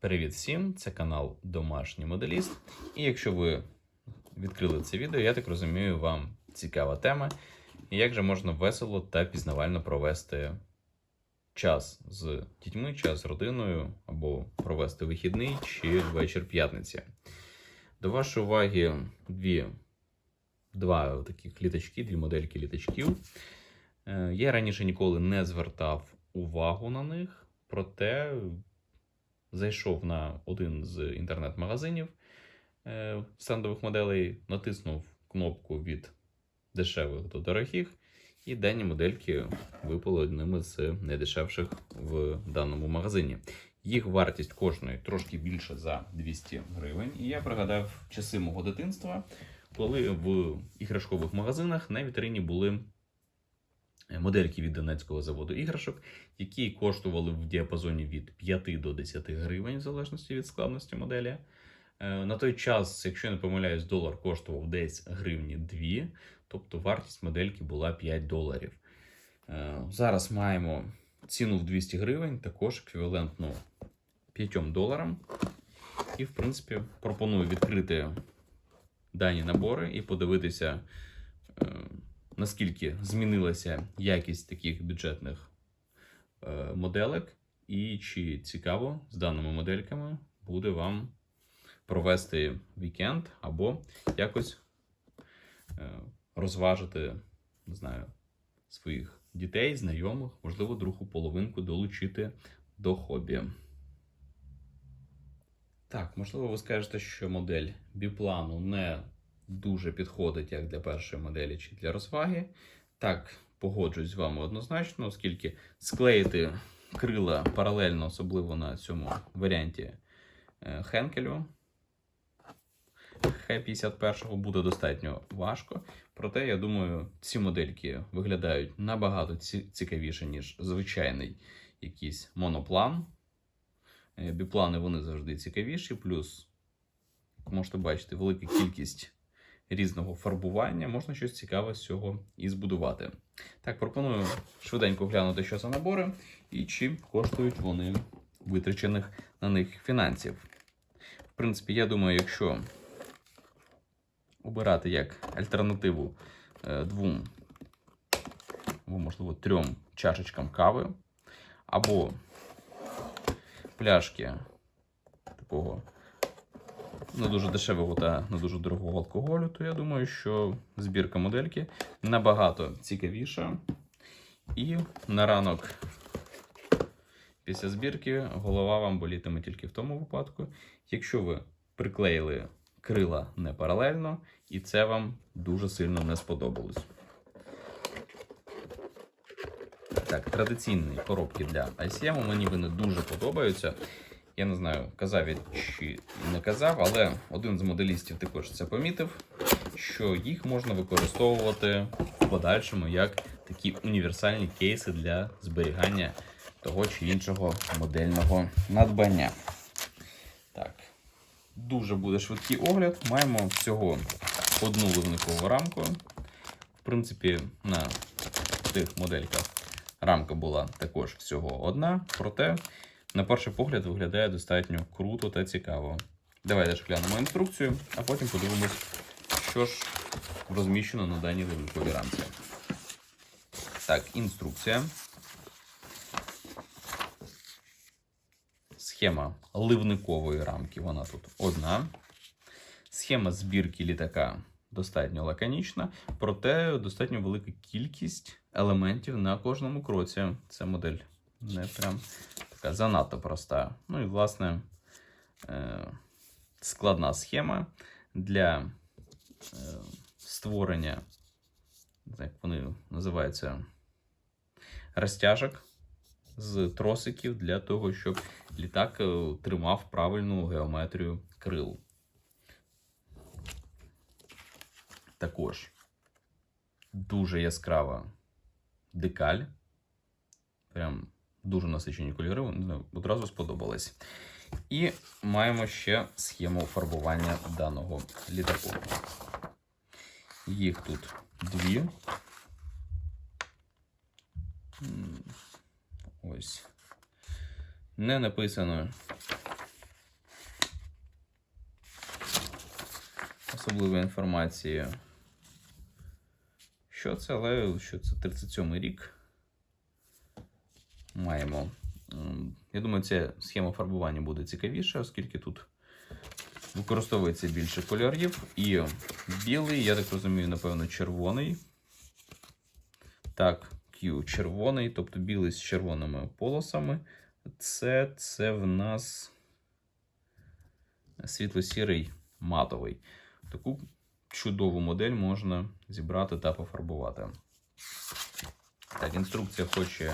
Привіт всім! Це канал Домашній Моделіст. І якщо ви відкрили це відео, я так розумію, вам цікава тема. І як же можна весело та пізнавально провести час з дітьми, час з родиною, або провести вихідний чи вечір п'ятниці. До вашої уваги дві, два таких літачки, дві модельки літачків. Е, Я раніше ніколи не звертав увагу на них, проте зайшов на один з інтернет-магазинів е, стендових моделей, натиснув кнопку від дешевих до дорогих, і дані модельки випали одними з найдешевших в даному магазині. Їх вартість кожної трошки більше за 200 гривень. І я пригадав часи мого дитинства, коли в іграшкових магазинах на вітрині були модельки від Донецького заводу іграшок, які коштували в діапазоні від 5 до 10 гривень, в залежності від складності моделі. Е, На той час, якщо я не помиляюсь, долар коштував десь гривні 2, тобто вартість модельки була 5 доларів. Е, Зараз маємо ціну в 200 гривень, також еквівалентну 5 доларам. І, в принципі, пропоную відкрити дані набори і подивитися, е, наскільки змінилася якість таких бюджетних е, моделек, і чи цікаво з даними модельками буде вам провести вікенд або якось е, розважити, не знаю, своїх дітей, знайомих, можливо, другу половинку долучити до хобі. Так, можливо, ви скажете, що модель біплану не дуже підходить як для першої моделі чи для розваги. Так, погоджуюсь з вами однозначно, оскільки склеїти крила паралельно, особливо на цьому варіанті Хенкелю Х-51 буде достатньо важко. Проте, я думаю, ці модельки виглядають набагато цікавіше, ніж звичайний якийсь моноплан. Біплани вони завжди цікавіші, плюс, як можете бачити, велика кількість різного фарбування, можна щось цікаве з цього і збудувати. Так, пропоную швиденько глянути, що за набори і чи коштують вони витрачених на них фінансів. В принципі, я думаю, якщо обирати як альтернативу е, двом, або, можливо, трьом чашечкам кави, або пляшки такого не дуже дешевого та не дуже дорогого алкоголю, то я думаю, що збірка модельки набагато цікавіша. І на ранок після збірки голова вам болітиме тільки в тому випадку, якщо ви приклеїли крила не паралельно, і це вам дуже сильно не сподобалось. Так, традиційні коробки для ICM мені вони дуже подобаються. Я не знаю, казав я чи не казав, але один з моделістів також це помітив, що їх можна використовувати в подальшому як такі універсальні кейси для зберігання того чи іншого модельного надбання. Так, дуже буде швидкий огляд. Маємо всього одну ливникову рамку. В принципі, на тих модельках рамка була також всього одна, проте на перший погляд виглядає достатньо круто та цікаво. Давайте ж глянемо інструкцію, а потім подивимось, що ж розміщено на даній ливниковій рамці. Так, інструкція. Схема ливникової рамки, вона тут одна. Схема збірки літака достатньо лаконічна, проте достатньо велика кількість елементів на кожному кроці. Це модель не прям така занадто проста. Ну і, власне, е, складна схема для е, створення, як вони називаються, розтяжок з тросиків для того, щоб літак е, тримав правильну геометрію крил. Також дуже яскрава декаль. Прям дуже насичені кольори, вони ну, одразу сподобались. І маємо ще схему фарбування даного літаку. Їх тут дві. Ось. Не написано. Особливої інформації. Що це, але що це 37 й рік. Маємо. Я думаю, ця схема фарбування буде цікавіша, оскільки тут використовується більше кольорів. І білий, я так розумію, напевно, червоний. Так, Q червоний, тобто білий з червоними полосами. Це, це в нас світло-сірий матовий. Таку чудову модель можна зібрати та пофарбувати. Так, інструкція хоч і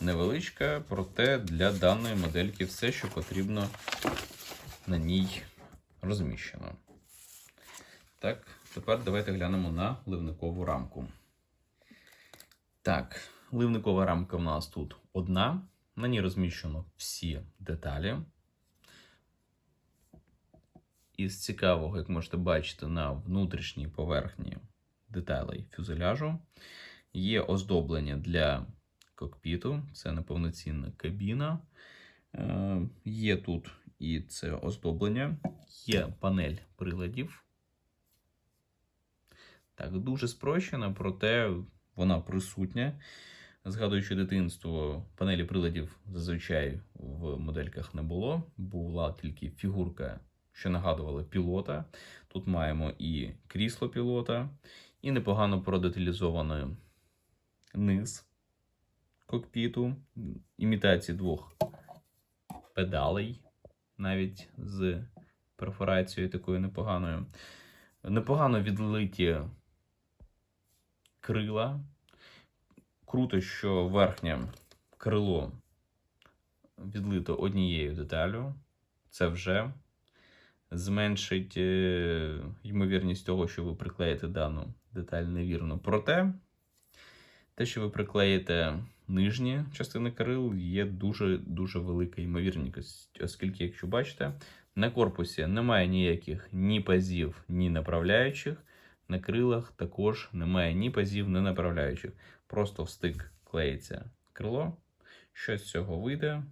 невеличка, проте для даної модельки все, що потрібно на ній розміщено. Так, тепер давайте глянемо на ливникову рамку. Так, ливникова рамка в нас тут одна. На ній розміщено всі деталі. Із цікавого, як можете бачити, на внутрішній поверхні деталей фюзеляжу є оздоблення для кокпіту, це неповноцінна кабіна. Е, Є тут і це оздоблення, є панель приладів. Так, дуже спрощена, проте вона присутня. Згадуючи дитинство, панелі приладів зазвичай в модельках не було. Була тільки фігурка, що нагадувала пілота. Тут маємо і крісло пілота, і непогано продеталізований низ кокпіту, імітації двох педалей, навіть з перфорацією такою непоганою. Непогано відлиті крила. Круто, що верхнє крило відлито однією деталю. Це вже зменшить е, ймовірність того, що ви приклеїте дану деталь невірно. Проте, те, що ви приклеїте нижні частини крил, є дуже-дуже велика ймовірність, оскільки, якщо бачите, на корпусі немає ніяких ні пазів, ні направляючих. На крилах також немає ні пазів, ні направляючих. Просто в стик клеїться крило. Що з цього вийде,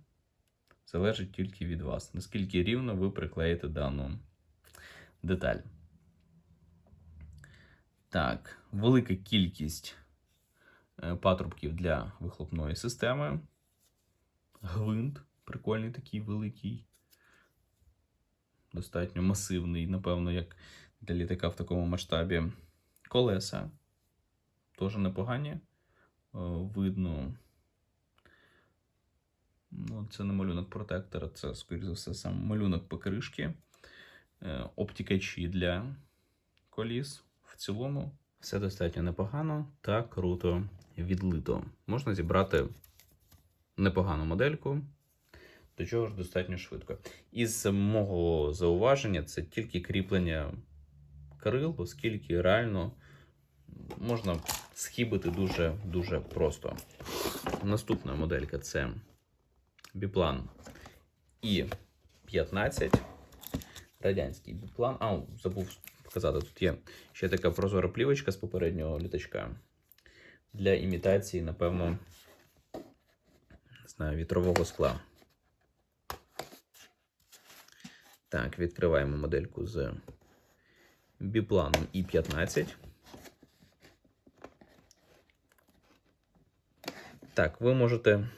залежить тільки від вас, наскільки рівно ви приклеїте дану деталь. Так, велика кількість патрубків для вихлопної системи. Гвинт, прикольний такий великий, достатньо масивний, напевно, як для літака в такому масштабі. Колеса теж непогані. Е, Видно. Ну, це не малюнок протектора, це, скоріш за все, сам малюнок покришки. Е, Обтікачі для коліс. В цілому все достатньо непогано та круто відлито. Можна зібрати непогану модельку, до чого ж достатньо швидко. Із мого зауваження, це тільки кріплення крил, оскільки реально можна схибити дуже дуже просто. Наступна моделька це біплан і 15. Радянський біплан. А, забув показати, тут є ще така прозора плівочка з попереднього літачка. Для імітації, напевно, не знаю, вітрового скла. Так, відкриваємо модельку з біпланом і 15. Так, ви можете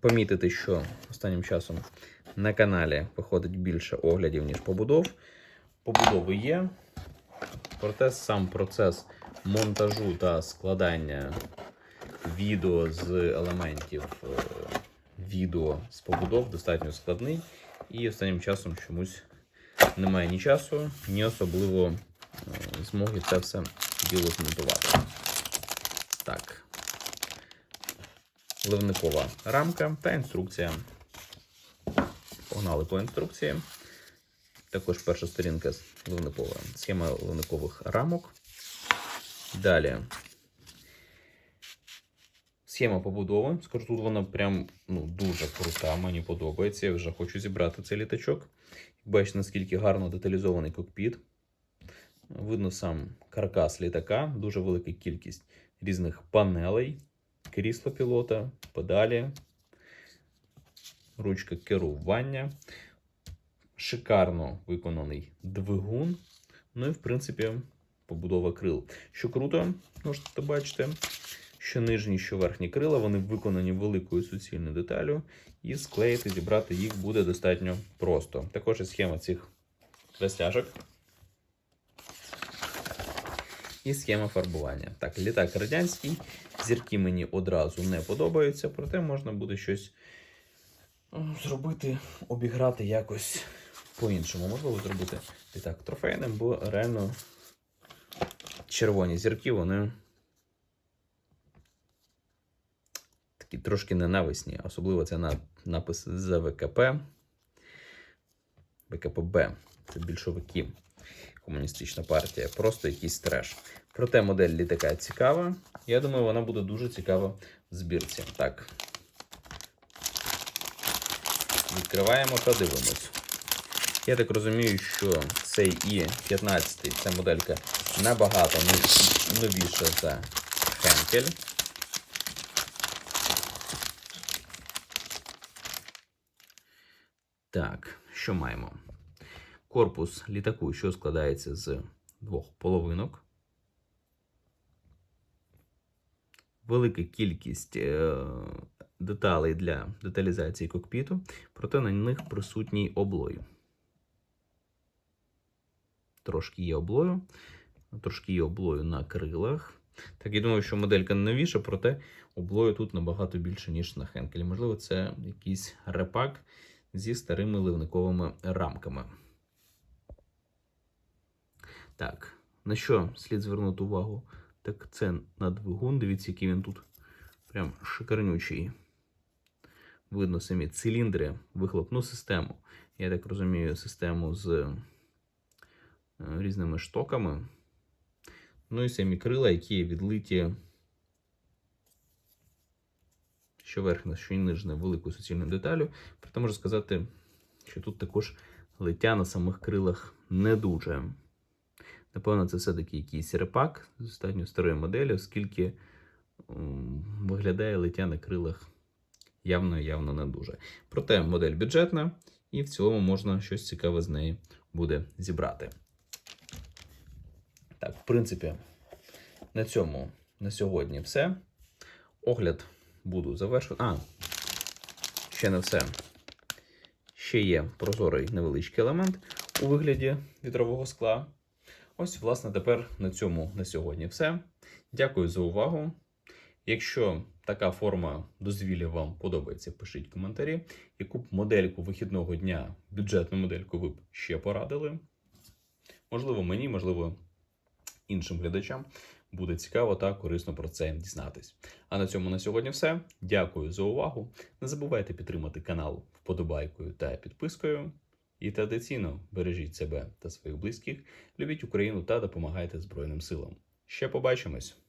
помітити, що останнім часом на каналі виходить більше оглядів, ніж побудов. Побудови є, проте сам процес монтажу та складання відео з елементів е, відео з побудов достатньо складний. І останнім часом чомусь немає ні часу, ні особливо е, змоги це все діло змонтувати. Так. Ливникова рамка та інструкція. Погнали по інструкції. Також перша сторінка ливникова. Схема ливникових рамок. Далі. Схема побудови. Скажу, тут вона прям ну, дуже крута, мені подобається. Я вже хочу зібрати цей літачок. Бачите, наскільки гарно деталізований кокпіт. Видно сам каркас літака, дуже велика кількість різних панелей, крісло пілота, педалі, ручка керування, шикарно виконаний двигун. Ну і, в принципі, побудова крил. Що круто, можете бачити, що нижні, що верхні крила, вони виконані великою суцільною деталю, і склеїти, зібрати їх буде достатньо просто. Також і схема цих розтяжок. І схема фарбування. Так, літак радянський. Зірки мені одразу не подобаються, проте можна буде щось зробити, обіграти якось по-іншому. Можливо, зробити літак трофейним, бо реально червоні зірки, вони такі трошки ненависні. Особливо це на напис за ВКП. ВКПБ. Це більшовики. Комуністична партія. Просто якийсь треш. Проте модель літака цікава. Я думаю, вона буде дуже цікава в збірці. Так. Відкриваємо та дивимось. Я так розумію, що цей І-15, ця моделька набагато нов- новіша за Хенкель. Так, що маємо? Корпус літаку, що складається з двох половинок. Велика кількість е, деталей для деталізації кокпіту, проте на них присутній облой. Трошки є облою, трошки є облою на крилах. Так, я думаю, що моделька не новіша, проте облою тут набагато більше, ніж на Хенкелі. Можливо, це якийсь репак зі старими ливниковими рамками. Так, на що слід звернути увагу? Так це на двигун. Дивіться, який він тут прям шикарнючий. Видно самі циліндри, вихлопну систему. Я так розумію, систему з різними штоками. Ну і самі крила, які відлиті, що верхня, що й нижня, великою суцільною деталю. Проте можу сказати, що тут також лиття на самих крилах не дуже. Напевно, це все-таки якийсь репак з достатньо старої моделі, оскільки виглядає лиття на крилах явно явно не дуже. Проте модель бюджетна, і в цілому можна щось цікаве з неї буде зібрати. Так, в принципі, на цьому на сьогодні все. Огляд буду завершувати. А, ще не все. Ще є прозорий невеличкий елемент у вигляді вітрового скла. Ось, власне, тепер на цьому на сьогодні все. Дякую за увагу. Якщо така форма дозвілля вам подобається, пишіть коментарі. Яку б модельку вихідного дня, бюджетну модельку ви б ще порадили? Можливо, мені, можливо, іншим глядачам буде цікаво та корисно про це дізнатись. А на цьому на сьогодні все. Дякую за увагу. Не забувайте підтримати канал вподобайкою та підпискою. І традиційно бережіть себе та своїх близьких, любіть Україну та допомагайте Збройним силам. Ще побачимось!